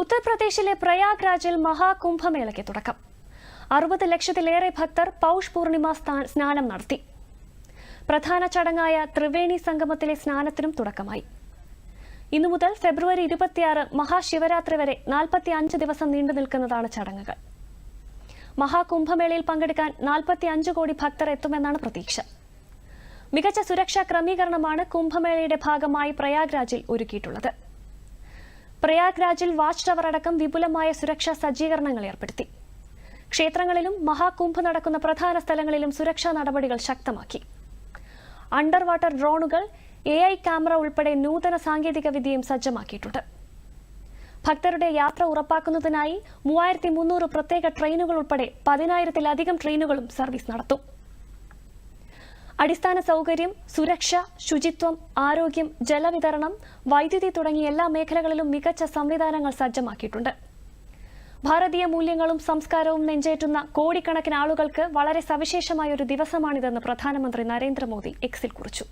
ഉത്തർപ്രദേശിലെ പ്രയാഗ്രാജിൽ മഹാകുംഭമേളയ്ക്ക് തുടക്കം. അറുപത് ലക്ഷത്തിലേറെ ഭക്തർ പൗഷ് പൂർണിമ സ്നാനം നടത്തി. പ്രധാന ചടങ്ങായ ത്രിവേണി സംഗമത്തിലെ സ്നാനത്തിനും തുടക്കമായി. ഇന്നു മുതൽ ഫെബ്രുവരി ഇരുപത്തിയാറ് മഹാശിവരാത്രി വരെ നാൽപ്പത്തി അഞ്ച് ദിവസം നീണ്ടു നിൽക്കുന്നതാണ് ചടങ്ങുകൾ. മഹാകുംഭമേളയിൽ പങ്കെടുക്കാൻ നാൽപ്പത്തി അഞ്ച് കോടി ഭക്തർ എത്തുമെന്നാണ് പ്രതീക്ഷ. മികച്ച സുരക്ഷാ ക്രമീകരണമാണ് കുംഭമേളയുടെ ഭാഗമായി പ്രയാഗ്രാജിൽ ഒരുക്കിയിട്ടുള്ളത്. പ്രയാഗ്രാജിൽ വാച്ച് ടവർ അടക്കം വിപുലമായ സുരക്ഷാ സജ്ജീകരണങ്ങൾ ഏർപ്പെടുത്തി. ക്ഷേത്രങ്ങളിലും മഹാകുംഭ് നടക്കുന്ന പ്രധാന സ്ഥലങ്ങളിലും സുരക്ഷാ നടപടികൾ ശക്തമാക്കി. അണ്ടർ വാട്ടർ ഡ്രോണുകൾ എ ഐ ക്യാമറ ഉൾപ്പെടെ നൂതന സാങ്കേതിക വിദ്യയും സജ്ജമാക്കിയിട്ടുണ്ട്. ഭക്തരുടെ യാത്ര ഉറപ്പാക്കുന്നതിനായി മൂവായിരത്തി മുന്നൂറ് പ്രത്യേക ട്രെയിനുകൾ ഉൾപ്പെടെ പതിനായിരത്തിലധികം ട്രെയിനുകളും സർവീസ് നടത്തും. അടിസ്ഥാന സൗകര്യം സുരക്ഷ ശുചിത്വം ആരോഗ്യം ജലവിതരണം വൈദ്യുതി തുടങ്ങിയ എല്ലാ മേഖലകളിലും മികച്ച സംവിധാനങ്ങൾ സജ്ജമാക്കിയിട്ടുണ്ട്. ഭാരതീയ മൂല്യങ്ങളും സംസ്കാരവും നെഞ്ചേറ്റുന്ന കോടിക്കണക്കിന് ആളുകൾക്ക് വളരെ സവിശേഷമായ ഒരു ദിവസമാണിതെന്ന് പ്രധാനമന്ത്രി നരേന്ദ്രമോദി എക്സിൽ കുറിച്ചു.